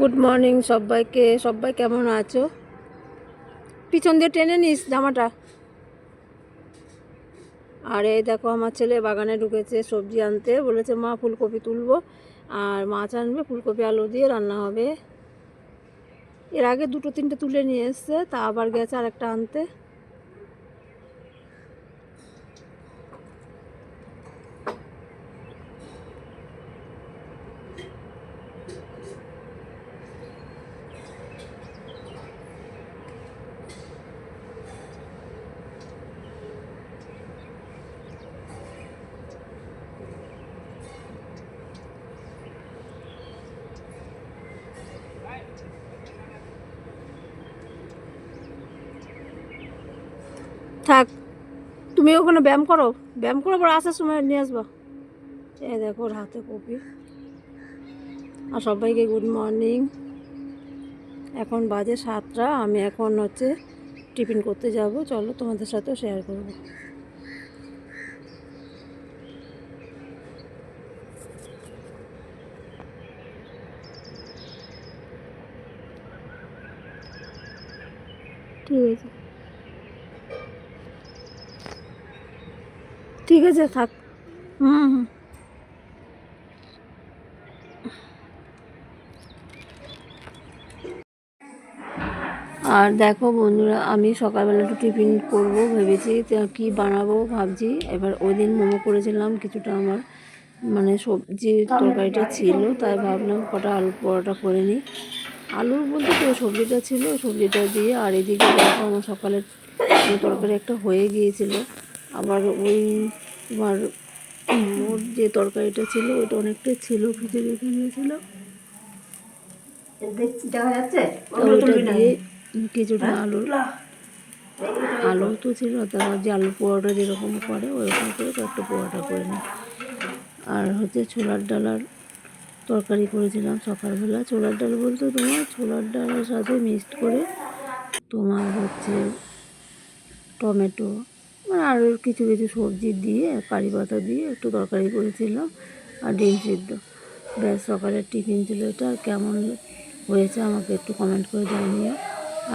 Good morning সবাইকে। সবাই কেমন আছো? পিছন দিয়ে টেনে নিস জামাটা। আর এই দেখো, আমার ছেলে বাগানে ঢুকেছে সবজি আনতে। বলেছে, মা, ফুলকপি তুলবো। আর মাছ আনবে, ফুলকপি, আলু দিয়ে রান্না হবে। এর আগে দুটো, তিনটে তুলে নিয়ে এসছে, তা আবার গেছে আর একটা আনতে থাক তুমি ওখানে ব্যায়াম করো? ব্যায়াম করো পর আসার সময় নিয়ে আসবা। এই দেখো হাতে কপি। আর সবাইকে গুড মর্নিং এখন বাজে সাতটা, আমি এখন হচ্ছে টিফিন করতে যাব। চলো তোমাদের সাথেও শেয়ার করব। ঠিক আছে। ঠিক আছে, থাক। হুম। হুম আর দেখো বন্ধুরা, আমি সকালবেলা একটু টিফিন করব ভেবেছি কী বানাবো ভাবছি। এবার ওই দিন মোমো করেছিলাম, কিছুটা আমার মানে সবজি তরকারিটা ছিল, তাই ভাবলাম কটা আলু পরোটা করে নিই। আলুর বলতে তো সবজিটা ছিল, সবজিটা দিয়ে, আর এদিকে দেখো আমার সকালের তরকারি একটা হয়ে গিয়েছিল। আবার ওই তোমার ওর যে তরকারিটা ছিল ওইটা অনেকটাই ছিল ভিজে রেখে দিয়েছিল। দিয়ে কিছুটা আলু আলু তো ছিল তারপর যে আলু পোড়াটা যেরকম করে ওইরকম করে একটা পোড়াটা করে নিই আর হচ্ছে ছোলার ডালার তরকারি করেছিলাম সকালবেলা। ছোলার ডাল বলতে তোমার ছোলার ডালের সাথে মিক্সড করে তোমার হচ্ছে টমেটো আরও কিছু কিছু সবজি দিয়ে কারি পাতা দিয়ে একটু তরকারি করেছিলাম আর ডিম সিদ্ধ। ব্যাস সকালের টিফিন ছিল এটা। আর কেমন হয়েছে আমাকে একটু কমেন্ট করে জানিও।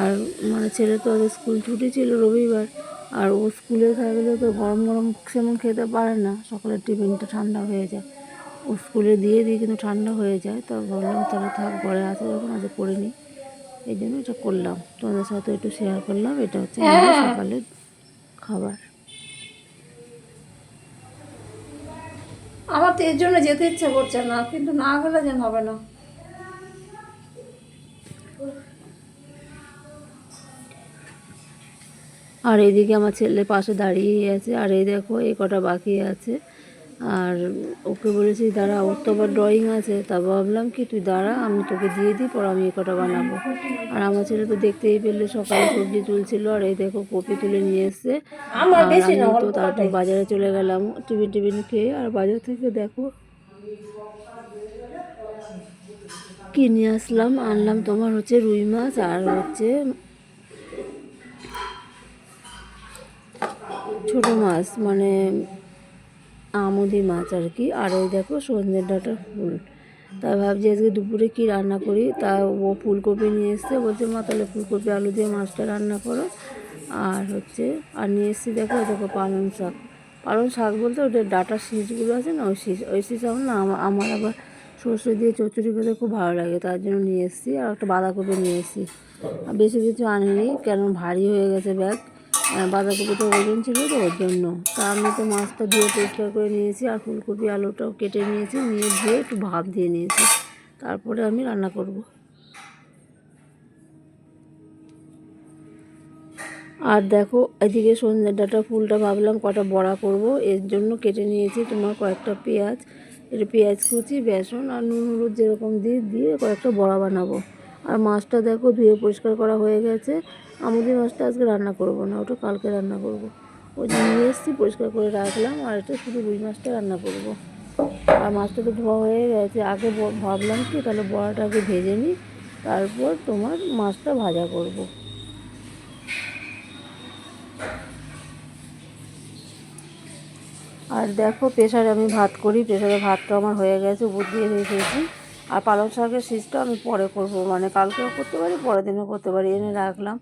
আর মানে ছেলে তো ওদের স্কুল ছুটি ছিল রবিবার আর ও স্কুলে থাকলে তো গরম গরম সেমন খেতে পারে না। সকালের টিফিনটা ঠান্ডা হয়ে যায়। ও স্কুলে দিয়ে দিই কিন্তু ঠান্ডা হয়ে যায়। তো ভাবলাম তাহলে থাক ঘরে আছে যখন আজ করে নিই। এই জন্য এটা করলাম। তোমাদের সাথে একটু শেয়ার করলাম। এটা হচ্ছে আমাদের সকালের খাবার। আমার তো এর জন্য যেতে ইচ্ছা করছে না, কিন্তু না গেলে যেন হবে না। আর এদিকে আমার ছেলে পাশে দাঁড়িয়েই আছে, আর এই দেখো, এই কটা বাকি আছে। আর ওকে বলেছি দাঁড়া ওর তো আবার ড্রয়িং আছে। তা ভাবলাম কি তুই দাঁড়া আমি তোকে দিয়ে দিই পর আমি এ কটা বানাবো। আর আমার ছেলে তো দেখতেই পেলে সকালে সবজি তুলছিল আর এই দেখো কপি তুলে নিয়ে এসছে। আর আমি তো তারপর বাজারে চলে গেলাম টিফিন টিফিন খেয়ে আর বাজার থেকে দেখো কি নিয়ে আসলাম আনলাম তোমার হচ্ছে রুই মাছ আর হচ্ছে ছোট মাছ মানে আমুদি মাছ আর কি। আর ওই দেখো সন্ধ্যের ডাটার ফুল। তাই ভাবছি আজকে দুপুরে কি রান্না করি? তা ও ফুলকপি নিয়ে এসছে। বলছে, মা, তাহলে ফুলকপি, আলু দিয়ে মাছটা রান্না করো। আর হচ্ছে, আর নিয়ে এসছি দেখো দেখো পালং শাক। পালং শাক বলতে ওটা ডাটার শীষগুলো আছে না, ওই শীষ ওই শীষ আমার না, আমার আবার সর্ষে দিয়ে চচ্চড়ি খেতে খুব ভালো লাগে। তার জন্য নিয়ে এসেছি। আর একটা বাঁধাকপি নিয়ে এসেছি। বেশি কিছু আনিনি, কেন ভারী হয়ে গেছে ব্যাগ। আর বাঁধাকপিটা ওজন ছিল তো ওর জন্য। তা আমি তো মাছটা ধুয়ে পরিষ্কার করে নিয়েছি আর ফুলকপি, আলুটাও কেটে নিয়েছি, নিয়ে ধুয়ে একটু ভাপ দিয়ে নিয়েছি। তারপরে আমি রান্না করব। আর দেখো, এদিকে সন্ধ্যের ডাটা ফুলটা ভাবলাম কটা বড়া করব। এর জন্য কেটে নিয়েছি তোমার কয়েকটা পেঁয়াজ। এটা পেঁয়াজ কুচি, বেসন আর নুন হলুদ যেরকম দিয়ে দিয়ে কয়েকটা বড়া বানাবো। আর মাছটা দেখো ধুয়ে পরিষ্কার করা হয়ে গেছে। আমুদি মাছটা আজকে রান্না করব না, ওটা কালকে রান্না করব। ওই জন্য নিয়ে এসেছি, পরিষ্কার করে রাখলাম, আর এটা শুধু রুই মাছটা রান্না করব। আর মাছটা তো ধোয়া হয়ে গেছে, আগে ভাবলাম কি তাহলে বড়াটা আগে ভেজে নিই, তারপর তোমার মাছটা ভাজা করব। আর দেখো প্রেশারে আমি ভাত করি, প্রেশারে ভাতটা আমার হয়ে গেছে বুঝিয়ে রেখেছি আর পালং শাকের সিজটা আমি পরে করব মানে কালকেও করতে পারি, পরের দিনও করতে পারি, এনে রাখলাম।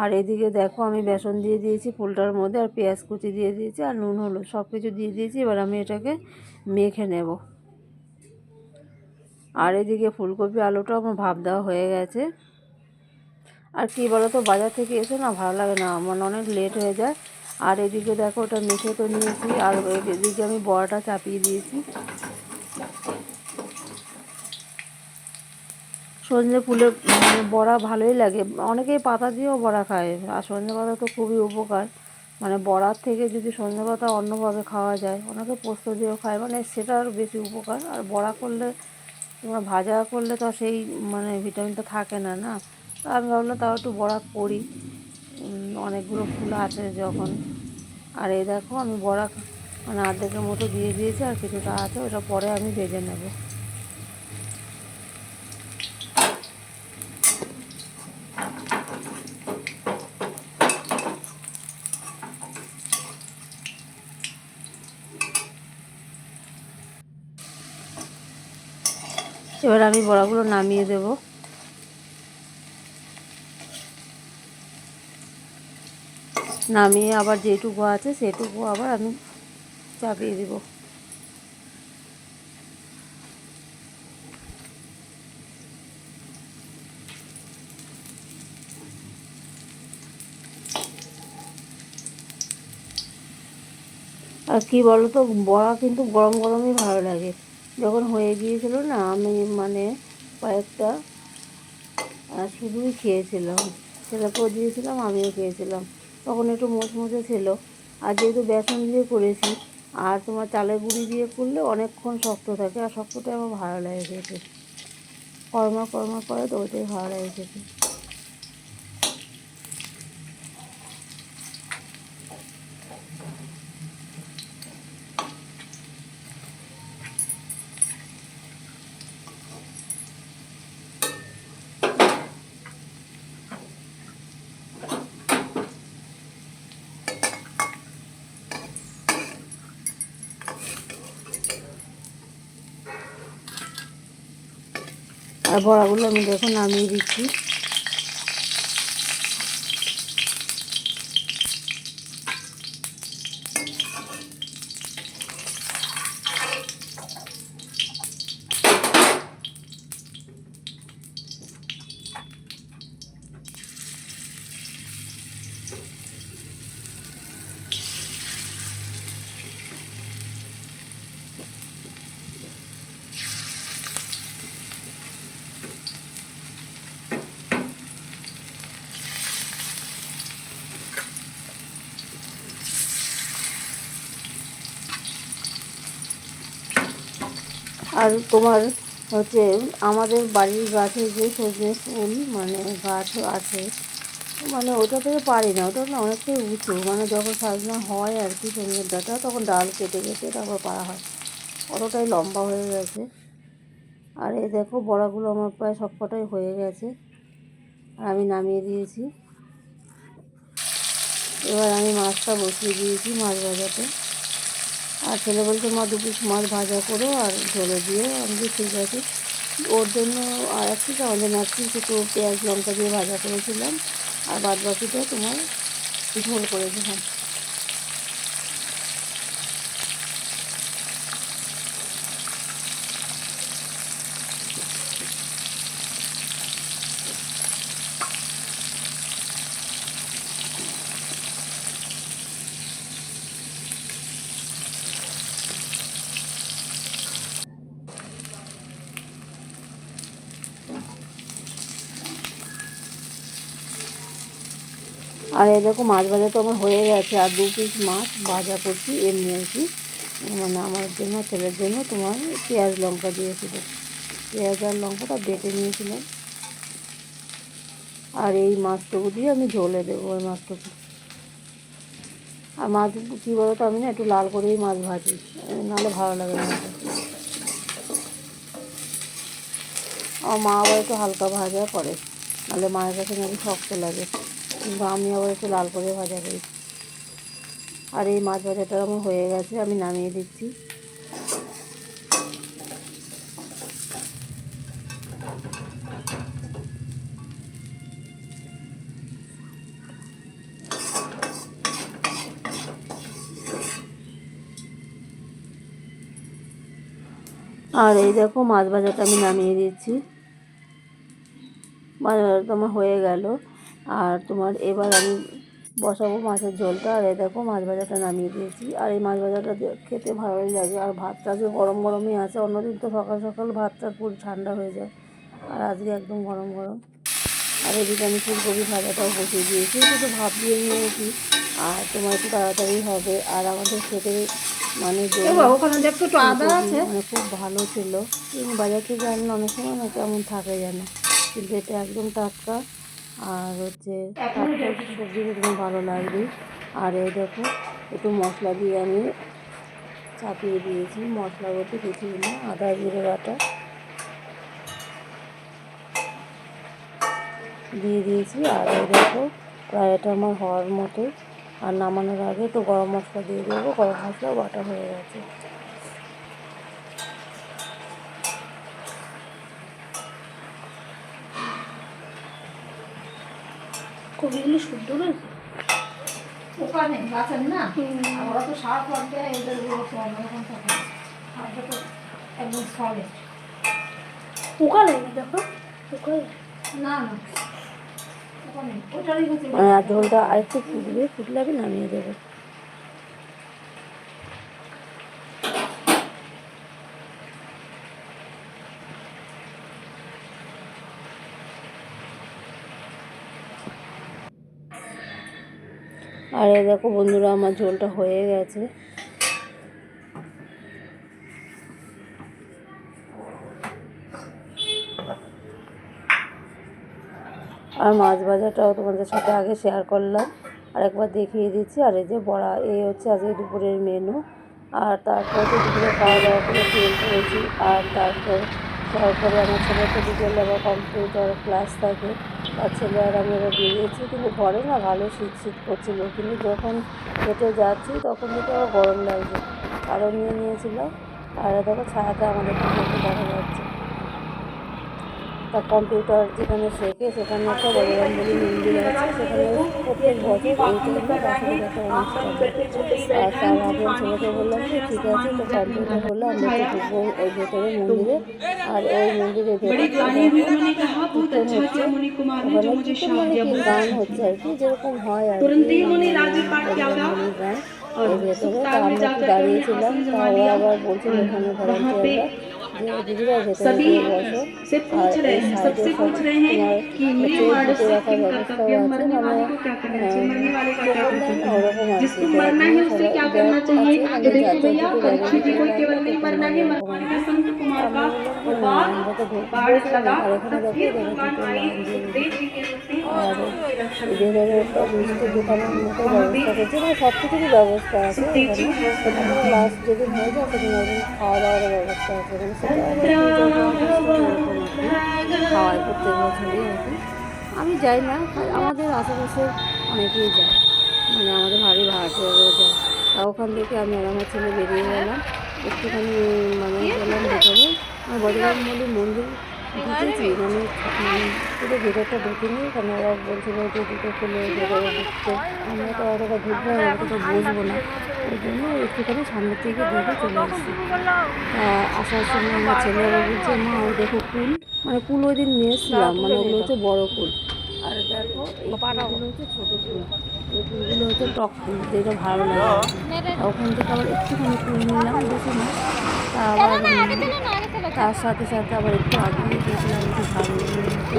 আর এদিকে দেখো আমি বেসন দিয়ে দিয়েছি ফুলটার মধ্যে, আর পেঁয়াজ কুচি দিয়ে দিয়েছি, আর নুন, হলুদ সব কিছু দিয়ে দিয়েছি, এবার আমি এটাকে মেখে নেব। আর এদিকে ফুলকপি আলুটা আমার ভাব দেওয়া হয়ে গেছে। আর কী বলো তো বাজার থেকে এসে না ভালো লাগে না মানে অনেক লেট হয়ে যায়। আর এদিকে দেখো ওটা মেখে তো নিয়েছি, আর এদিকে আমি বড়াটা চাপিয়ে দিয়েছি। সজনে মানে বড়া ভালোই লাগে। অনেকেই পাতা দিয়েও বড়া খায়। আর সজনে পাতা তো খুবই উপকার। মানে বড়ার থেকে যদি সজনে পাতা অন্যভাবে খাওয়া যায়, অনেকে পোস্ত দিয়েও খায়। মানে সেটার বেশি উপকার। আর বড়া করলে, তোমরা ভাজা করলে তো সেই মানে ভিটামিনটা থাকে না না? তা আমি ভাবলাম তাও একটু বড়া করি। অনেকগুলো ফুল আছে যখন। আর এই দেখো, আমি বড়া মানে অর্ধেকের মতো দিয়ে দিয়েছি, আর কিছুটা আছে, ওটা পরে আমি ভেজে নেব। এবার আমি বড়াগুলো নামিয়ে দেব। নামিয়ে আবার যেটুকু আছে সেটুকু আবার আমি চাপিয়ে দেব। আর কি বলতো, বড়া কিন্তু গরম গরমই ভালো লাগে। যখন হয়ে গিয়েছিল না, আমি মানে কয়েকটা শুধুই খেয়েছিলাম। ছেলেকেও দিয়েছিলাম, আমিও খেয়েছিলাম। তখন একটু মোচমোচে ছিল। আর যেহেতু বেসন দিয়ে করেছি, আর তোমার চালের গুঁড়ি দিয়ে করলে অনেকক্ষণ শক্ত থাকে, আর শক্তটাই আমার ভালো লাগে খেতে। কর্মা কর্মা করে তো ওইটাই ভালো লাগে খেতে। বড়াগুলো আমি দেখুন নামিয়ে দিচ্ছি। আর তোমার হচ্ছে আমাদের বাড়ির গাছে যে সজনে ফুল মানে গাছ আছে মানে ওটা থেকে পারি না, ওটা না অনেকটাই উঁচু মানে যখন সাজনা হয় আর কি সজনের ডাটা, তখন ডাল কেটে কেটে তারপর পাড়া হয়, অতটাই লম্বা হয়ে গেছে। আর এই দেখো বড়াগুলো আমার প্রায় সব কটাই হয়ে গেছে, আর আমি নামিয়ে দিয়েছি। এবার আমি মাছটা বসিয়ে দিয়েছি মাছ ভাজাতে। আর ছেলে বলছে, মা, দু পিস মাছ ভাজা করো আর ঝোলে দিয়ে আমি ঠিক আছে। ওর জন্য আর এক আমাদের নাচি একটু পেঁয়াজ লঙ্কা দিয়ে ভাজা করেছিলাম। আর বাদ বাকিটা তোমার ঝোল করেছিলাম। আর এরকম মাছ ভাজা তো আমার হয়ে গেছে, আর দু পিস মাছ ভাজা করছি এমনি আর কি। মানে আমার জন্য, ছেলের জন্য তোমার পেঁয়াজ লঙ্কা দিয়েছিল পেঁয়াজ আর লঙ্কাটা বেটে নিয়েছিলাম। আর এই মাছটুকু দিয়ে আমি ঝোলে দেবো ওই মাছটুকু। আর মাছ কী বলো তো আমি না একটু লাল করেই মাছ ভাজি নাহলে ভালো লাগে না। আমার মা আবার একটু হালকা ভাজা করে, নাহলে মায়ের কাছে নাকি শক্ত লাগে। কিন্তু আমি আবার একটু লাল করে ভাজা করি। আর এই মাছ ভাজাটা আমার হয়ে গেছে, আমি নামিয়ে দিচ্ছি। আর এই দেখো মাছ ভাজাটা আমি নামিয়ে দিচ্ছি। মাছ ভাজাটা আমার হয়ে গেল। আর তোমার এবার আমি বসাবো মাছের ঝোলটা। আর এই দেখো মাছ ভাজাটা নামিয়ে দিয়েছি। আর এই মাছ ভাজাটা খেতে ভালোই লাগে। আর ভাতটা যে গরম গরমই আছে অন্যদিন তো সকাল সকাল ভাতটা পুরো ঠান্ডা হয়ে যায়। আর আজকে একদম গরম গরম। আর এদিকে আমি ফুলকপি ভাজাটাও বসিয়ে দিয়েছি। একটু ভাব দিয়ে নিয়েছি আর তোমার একটু তাড়াতাড়ি হবে। আর আমাদের খেতে মানে মানে খুব ভালো ছিল। কিন্তু বাজার থেকে আনলে অনেক সময় না কেমন থাকে যেন। কিন্তু এটা একদম টাটকা। আর হচ্ছে সবজি তোমার ভালো লাগবে। আর এই দেখো, একটু মশলা দিয়ে আমি চাপিয়ে দিয়েছি। মশলা বলতে কিছুই না, আদা, জিরে, বাটা দিয়ে দিয়েছি। আর এই দেখো, প্রায় এটা আমার হওয়ার মতো। আর নামানোর আগে একটু গরম মশলা দিয়ে দেবো। গরম মশলা, বাটা হয়ে গেছে। কবিগুলো শুদ্ধ রয়েছে ওখানে গাছের না? ওরা তো সার ফল দেয় এদের অন্যরকম থাকে আর এটা তো একদম সলিড পোকা লেগে দেখো পোকা না না। মানে আর ঝোলটা আরেকটু ফুটবে ফুটলে আমি নামিয়ে দেবো। আর দেখো বন্ধুরা, আমার ঝোলটা হয়ে গেছে। আর মাছ ভাজাটাও তোমাদের সাথে আগে শেয়ার করলাম। আর একবার দেখিয়ে দিচ্ছি। আর এই যে বড়া এই হচ্ছে আজকে দুপুরের মেনু আর তারপর তো দুপুরে খাওয়া দাওয়া করে খেয়ে পড়েছি আর তারপর, তারপরে আমার ছেলে তো বিকেলে আবার কম্পিউটার ক্লাস থাকে। আর ছেলে আর আমি আবার বেরিয়েছি কিন্তু ঘরে না ভালো শীত শীত করছিল। কিন্তু যখন হেঁটে যাচ্ছি তখন থেকে আবার গরম লাগছে। আরও নিয়ে নিয়েছিলাম আর দেখো ছায়াতে আমাদের দেখা যাচ্ছে। তা কম্পিউটার যেখানে শেখে সেখানে একটা বলরাম মন্দির আছে সেখানে প্রত্যেক বছর এইটুকু আর তার আগে ছেলেকে বললাম যে ঠিক আছে তো কম্পিউটার হলো আমরা ঢুকবো ওই ভেতরে মন্দিরে। আর ওই মন্দিরে মানে গান হচ্ছে আর কি যেরকম হয় আর গান। ওই ভেতরে তা আমরা দাঁড়িয়েছিলাম তা আবার বলছিলাম ওখানে ভলান্টিয়াররা सभी से पूछ रहे हैं, सबसे पूछ रहे हैं कि मेरे वार्ड से कर्तव्य मरने वाले को क्या करना चाहिए, मरने वाले का क्या करना चाहिए जिसको मरना है, उसे क्या करना चाहिए? आगे देखो भैया, परीक्षित को केवल नहीं, मरना है मरने का संत कुमार का उपास बाढ़ लगा तब फिर भगवान आई सुखदेव जी के रूप में और এদের একটা মিষ্টি দোকানের মতো ব্যবস্থা করছে মানে সব কিছুরই ব্যবস্থা আছে এখানে লাস্ট যেদিন হয়ে যায় সেদিন ওদিন খাওয়া দাওয়ার ব্যবস্থা আছে এখানে সেটা খাওয়ায় প্রত্যেক বছরই আর কি আমি যাই না আমাদের আশেপাশে অনেকেই যায় মানে আমাদের ভারী ভাড়াটিয়ারও যায় তা ওখান থেকে আমি আর আমার ছেলে বেরিয়ে গেলাম একটুখানি মানে গেলাম ভেতরে আর বজরংবলী মন্দির ঢুকেছি মানে পুরো ভেতরটা ঢুকিনি কারণ ওরা বলছিল যে দুটো খুলে ঢুকতে আমরা তো অতটা ঢুকবো না অতটা বসবো না। ওই জন্য একটুখানি সামনের থেকে দেখে চলে এসেছি। তা আসার সময় আমার ছেলে আবার বলছে মা দেখো কুল। মানে কুল ওই দিন নিয়ে এসেছিলাম মানে ওগুলো হচ্ছে বড় কুল। আর দেখো এই হচ্ছে ছোটো কুল এই কুলগুলো হচ্ছে টক কুল যেটা ভালো লাগে। ওখান থেকে আবার একটুখানি কুল নিলাম বেশি না। তার সাথে সাথে আবার একটু আগে গেছিলাম একটু ভালো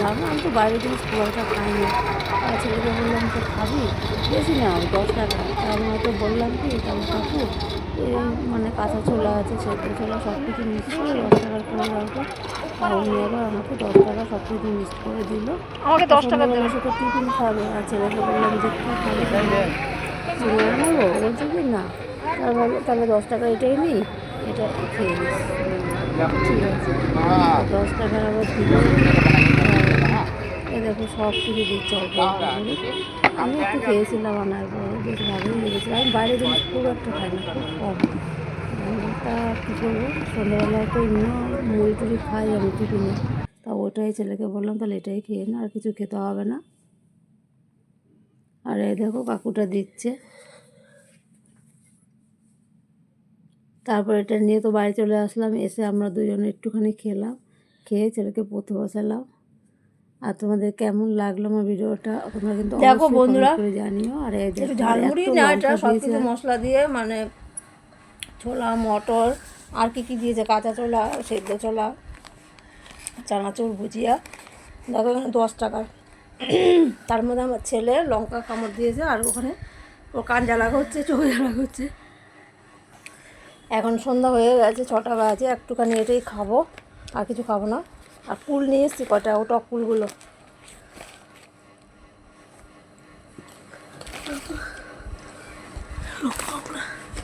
ভালো আমি তো বাইরের জিনিস খুব একটা খাই না আর ছেলেকে বললাম তো খাবি? বেশি না ওই দশ টাকা। তা আমি হয়তো বললাম কি তাহলে কাকু মানে কাঁচা ছোলা আছে সেদ্ধ ছোলা সব কিছু মিক্স দশ টাকার করে লাগবে আর উনি আবার আমাকে দশ টাকা সব কিছু মিক্স করে দিল। আমাকে দশ টাকা টিফিন খাবে আর ছেলেকে বললাম যে কী খাবে? ছেলে নেব? বলছে কি না। তার বলে তাহলে দশ টাকা এটাই নিই এটা খেয়ে নিস। ঠিক আছে। দশ টাকার আবার দিল। এ দেখো সব কিছু দিচ্ছে অল্প আমি একটু খেয়েছিলাম আনার পরে বেশ ভালোই লেগেছিল। আমি বাইরে জিনিস খুব একটা খাই না খুব কম। তা কী করব সন্ধ্যাবেলায় তো এমনিও মুড়ি টুড়ি খাই আমি টিফিনে তা ওটাই ছেলেকে বললাম তাহলে এটাই খেয়ে না আর কিছু খেতে হবে না। আর এই দেখো কাকুটা দিচ্ছে। তারপর এটা নিয়ে তো বাড়ি চলে আসলাম এসে আমরা দুজনে একটুখানি খেলাম। খেয়ে ছেলেকে পথে বসালাম। আর তোমাদের কেমন লাগল আমার ভিডিওটা তোমরা কিন্তু দেখো বন্ধুরা, জানিও। আর এই দেখো, ঝালমুড়ি না এটা সব কিছু মশলা দিয়ে মানে ছোলা, মটর, আর কি কি দিয়েছে? কাঁচা ছোলা, সেদ্ধ ছোলা, চানাচুর, ভুজিয়া। দেখো এখানে দশ টাকার। তার মধ্যে আমার ছেলে লঙ্কা কামড় দিয়েছে, আর ওখানে ও কান জ্বালা করছে, চোখ জ্বালা করছে। এখন সন্ধ্যা হয়ে গেছে, ছটা বাজে, একটুখানি এটাই খাব, আর কিছু খাব না। আর কুল নিয়ে এসেছি কটা, ও টক কুলগুলো।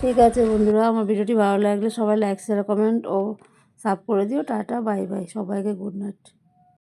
ঠিক আছে বন্ধুরা, আমার ভিডিওটি ভালো লাগলে সবাই লাইক শেয়ার কমেন্ট ও সাব করে দিও। টাটা বাই বাই সবাইকে গুড নাইট